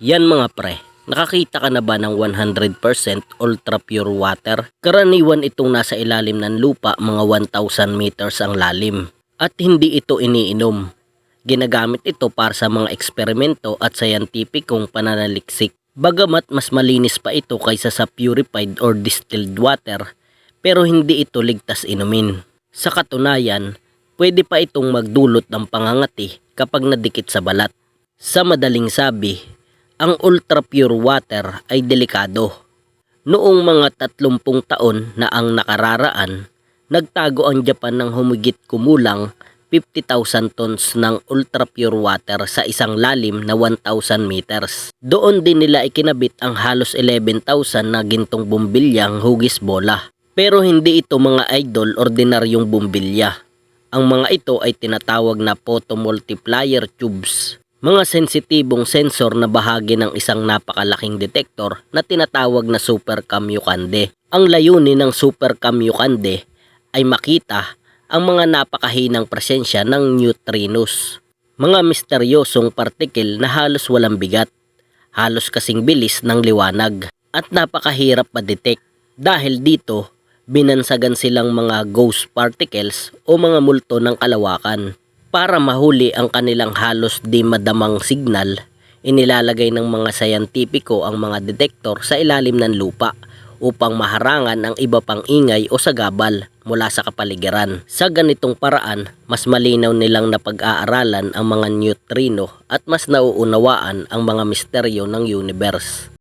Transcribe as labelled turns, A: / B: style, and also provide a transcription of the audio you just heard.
A: Yan mga pre, nakakita ka na ba ng 100% ultra pure water? Karaniwan itong nasa ilalim ng lupa mga 1,000 meters ang lalim. At hindi ito iniinom. Ginagamit ito para sa mga eksperimento at scientificong pananaliksik. Bagamat mas malinis pa ito kaysa sa purified or distilled water, pero hindi ito ligtas inumin. Sa katunayan, pwede pa itong magdulot ng pangangati kapag nadikit sa balat. Sa madaling sabi, ang ultra pure water ay delikado. Noong mga 30 taon na ang nakararaan, nagtago ang Japan ng humigit kumulang 50,000 tons ng ultra pure water sa isang lalim na 1,000 meters. Doon din nila ikinabit ang halos 11,000 na gintong bumbilyang hugis bola. Pero hindi ito mga idol ordinaryong bumbilya. Ang mga ito ay tinatawag na photomultiplier tubes. Mga sensitibong sensor na bahagi ng isang napakalaking detektor na tinatawag na super kamyukande. Ang layunin ng super kamyukande ay makita ang mga napakahinang presensya ng neutrinos. Mga misteryosong partikel na halos walang bigat, halos kasing bilis ng liwanag, at napakahirap ma-detect. Dahil dito, binansagan silang mga ghost particles o mga multo ng kalawakan. Para mahuli ang kanilang halos di madamang signal, inilalagay ng mga sayantipiko ang mga detektor sa ilalim ng lupa upang maharangan ang iba pang ingay o sagabal mula sa kapaligiran. Sa ganitong paraan, mas malinaw nilang napag-aaralan ang mga neutrino at mas nauunawaan ang mga misteryo ng universe.